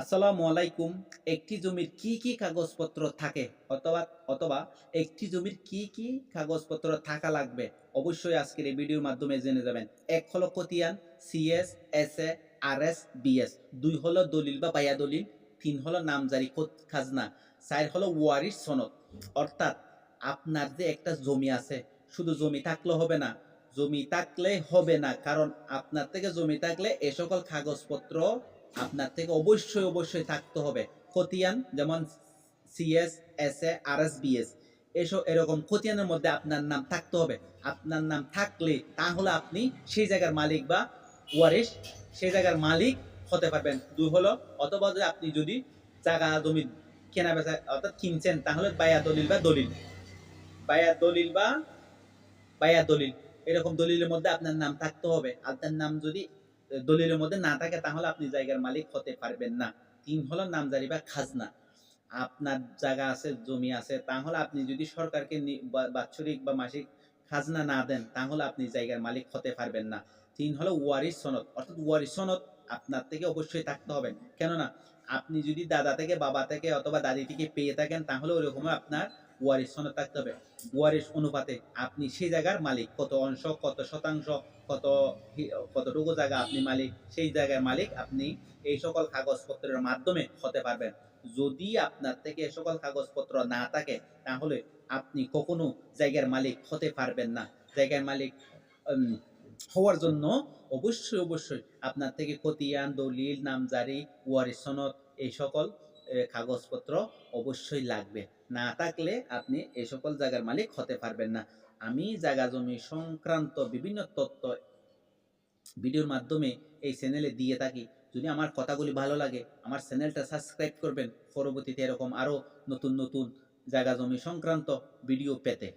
আসসালামু আলাইকুম, একটি জমির কি কি কাগজপত্র থাকে অথবা অথবা একটি জমির কি কি কাগজপত্র থাকা লাগবে? অবশ্যই আজকের এই ভিডিওর মাধ্যমে জেনে যাবেন। এক হলো খতিয়ান CS S A R S BS দুই হলো দলিল বা পায়া দলিল, তিন হলো নামজারি খাজনা, চার হলো ওয়ারিশ সনদ। অর্থাৎ আপনার যে একটা জমি আছে, শুধু জমি থাকলে হবে না, জমি থাকলে হবে না, কারণ আপনার থেকে জমি থাকলে এ সকল কাগজপত্র আপনার থেকে অবশ্যই অবশ্যই থাকতে হবে। খতিয়ান, যেমন CS S A R S BS এসব এরকম খতিয়ানের মধ্যে আপনার নাম থাকতে হবে। আপনার নাম থাকলে তাহলে আপনি সেই জায়গার মালিক বা ওয়ারিশ সেই জায়গার মালিক হতে পারবেন। দুই হলো, অথবা আপনি যদি জায়গা, জমি কেনা বেচা অর্থাৎ কিনছেন, তাহলে বায়া দলিল বা দলিল। বায়া দলিল বা বায়া দলিল। এরকম দলিলের মধ্যে আপনার নাম থাকতে হবে। আপনার নাম যদি দলিলের মধ্যে না থাকে, তাহলে আপনি জায়গার মালিক হতে পারবেন না। তিন হলো নামজারি বা খাজনা। আপনার জায়গা আছে, জমি আছে, তাহলে আপনি যদি সরকারকে বাৎসরিক বা মাসিক খাজনা না দেন, তাহলে আপনি জায়গার মালিক হতে পারবেন না। তিন হলো ওয়ারিশ সনদ। অর্থাৎ ওয়ারিশ সনদ আপনার থেকে অবশ্যই থাকতে হবে। কেননা, আপনি যদি দাদা থেকে, বাবা থেকে অথবা দাদি থেকে পেয়ে থাকেন, তাহলে ওরকম আপনার ওয়ারিশ সনদ থাকতে হবে। ওয়ারিশ অনুপাতে আপনি সেই জায়গার মালিক কত অংশ কত শতাংশ কত কতটুকু জায়গা আপনি মালিক সেই জায়গার মালিক আপনি এই সকল কাগজপত্রের মাধ্যমে হতে পারবেন। যদি আপনার থেকে এই সকল কাগজপত্র না থাকে তাহলে আপনি কখনো জায়গার মালিক হতে পারবেন না। জায়গার মালিক হওয়ার জন্য অবশ্যই অবশ্যই আপনার থেকে খতিয়ান দলিল নামজারি ওয়ারিশ সনদ এই সকল এ, কাগজপত্র অবশ্যই লাগবে। না থাকলে আপনি এই সকল জায়গার মালিক হতে পারবেন না। আমি জায়গা জমি সংক্রান্ত বিভিন্ন তথ্য ভিডিওর মাধ্যমে এই চ্যানেলে দিয়ে থাকি। যদি আমার কথাগুলি ভালো লাগে, আমার চ্যানেলটা সাবস্ক্রাইব করবেন। পরবর্তীতে এরকম আরও নতুন নতুন জায়গা জমি সংক্রান্ত ভিডিও পেতে।